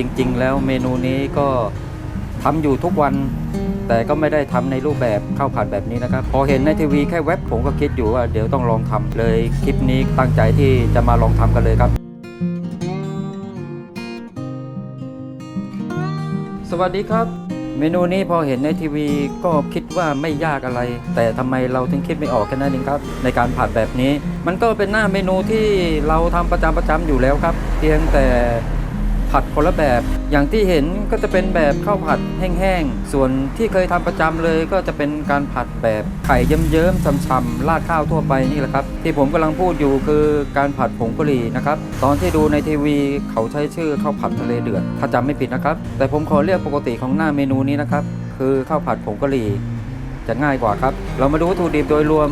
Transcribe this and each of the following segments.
จริง ๆ แล้วเมนูนี้ก็ทำอยู่ทุกวัน แต่ก็ไม่ได้ทำในรูปแบบข้าวผัดแบบนี้นะครับ พอเห็นในทีวีแค่เว็บผมก็คิดอยู่ว่าเดี๋ยวต้องลองทำเลยคลิปนี้ตั้งใจที่จะมาลองทำกันเลยครับสวัสดีครับ เมนูนี้พอเห็นในทีวีก็คิดว่าไม่ยากอะไร แต่ทำไมเราถึงคิดไม่ออกแค่นั้นเองครับ ในการผัดแบบนี้ มันก็เป็นหน้าเมนูที่เราทำประจำประจำอยู่แล้วครับ เพียงแต่ ผัดคนละแบบ อย่างที่เห็นก็จะเป็นแบบข้าวผัดแห้งๆ ส่วนที่เคยทำประจำเลยก็จะเป็นการผัดแบบไข่เยิ้มๆช่ำๆราดข้าวทั่วไปนี่แหละครับ ที่ผมกำลังพูดอยู่คือการผัดผงกะหรี่นะครับ ตอนที่ดูในทีวีเขาใช้ชื่อข้าวผัดทะเลเดือด ถ้าจำไม่ผิดนะครับ แต่ผมขอเรียกปกติของหน้าเมนูนี้นะครับ คือข้าวผัดผงกะหรี่จะง่ายกว่าครับ เรามาดูวัตถุดิบโดยรวม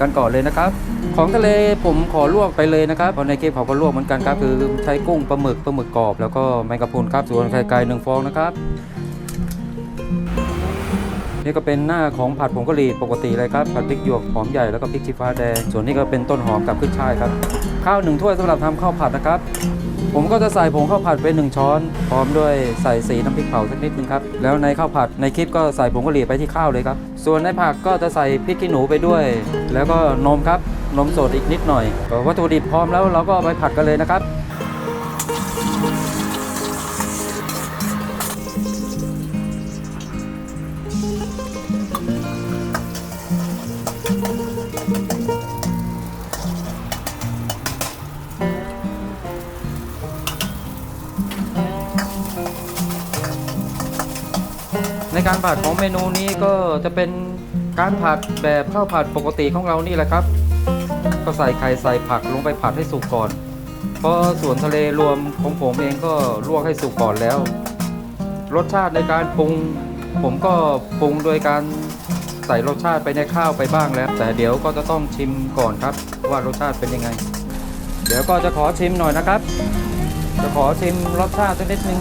กันก่อนเลยนะครับ ของทะเลผมขอลวกไปเลยนะครับเพราะในคลิปเขาก็ลวกเหมือนกันครับคือใช้กุ้งปลาหมึกปลาหมึกกรอบ แล้วก็แมงกะพรุนครับส่วนไข่ไก่หนึ่งฟองนะครับนี่ก็เป็นหน้าของผัดผงกะหรี่ปกติเลยครับผัดพริกหยวกหอมใหญ่แล้วก็พริกชี้ฟ้าแดงส่วนนี้ก็เป็นต้นหอมกับขึ้นช่ายครับ ข้าวหนึ่งถ้วยสำหรับทำข้าวผัดนะครับ ผมก็จะใส่ผงข้าวผัดไปหนึ่งช้อน พร้อมด้วยใส่สีน้ำพริกเผาสักนิดนึงครับ แล้วในข้าวผัดในคลิปก็ใส่ผงกะหรี่ไปที่ข้าวเลยครับ ส่วนในผักก็จะใส่พริกขี้หนูไปด้วย แล้วก็นมครับ นมสดอีกนิดหน่อย วัตถุดิบพร้อมแล้วเราก็ไปผัดกันเลยนะครับ ในการผัดของเมนูนี้ก็จะเป็นการผัดแบบข้าวผัดปกติของเรานี่แหละครับ ก็ใส่ไข่ใส่ผักลงไปผัดให้สุกก่อน เพราะส่วนทะเลรวมของผมเองก็ลวกให้สุกก่อนแล้ว รสชาติในการปรุง ผมก็ปรุงโดยการใส่รสชาติไปในข้าวไปบ้างแล้ว แต่เดี๋ยวก็จะต้องชิมก่อนครับว่ารสชาติเป็นยังไง เดี๋ยวก็จะขอชิมหน่อยนะครับ จะขอชิมรสชาติสักนิดนึง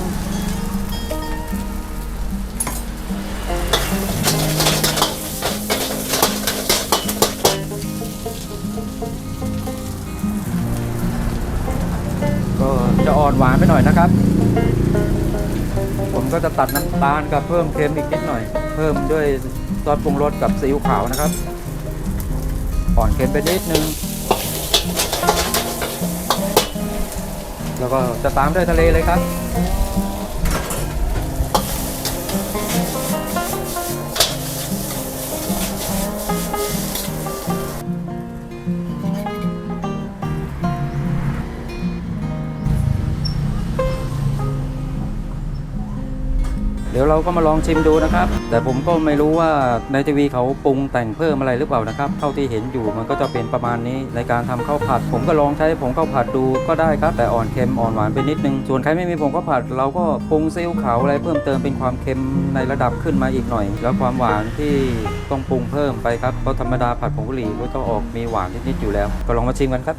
อนหวานไปหน่อยนะครับ ผมก็จะตัดน้ำตาลกับเพิ่มเค็มอีกนิดหน่อย เพิ่มด้วยซอสปรุงรสกับซีอิ๊วขาวนะครับอ่อนเค็มไปนิดนึง แล้วก็จะตามด้วยทะเลเลยครับ เดี๋ยวเราก็มาลองชิมดูนะครับ แต่ผมก็ไม่รู้ว่าในทีวีเขาปรุงแต่งเพิ่มอะไรหรือเปล่านะครับ เท่าที่เห็นอยู่มันก็จะเป็นประมาณนี้ในการทำข้าวผัด ผมก็ลองใช้ผงข้าวผัดดูก็ได้ครับ แต่อ่อนเค็มอ่อนหวานไปนิดนึง ส่วนใครไม่มีผงข้าวผัด เราก็ปรุงซีอิ๊วขาวอะไรเพิ่มเติมเป็นความเค็มในระดับขึ้นมาอีกหน่อย แล้วความหวานที่ต้องปรุงเพิ่มไปครับเพราะธรรมดาผัดผงกะหรี่ก็ต้องออกมีหวานนิดๆอยู่แล้ว ก็ลองมาชิมกันครับ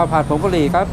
ข้าวผัดผงกะหรี่ครับ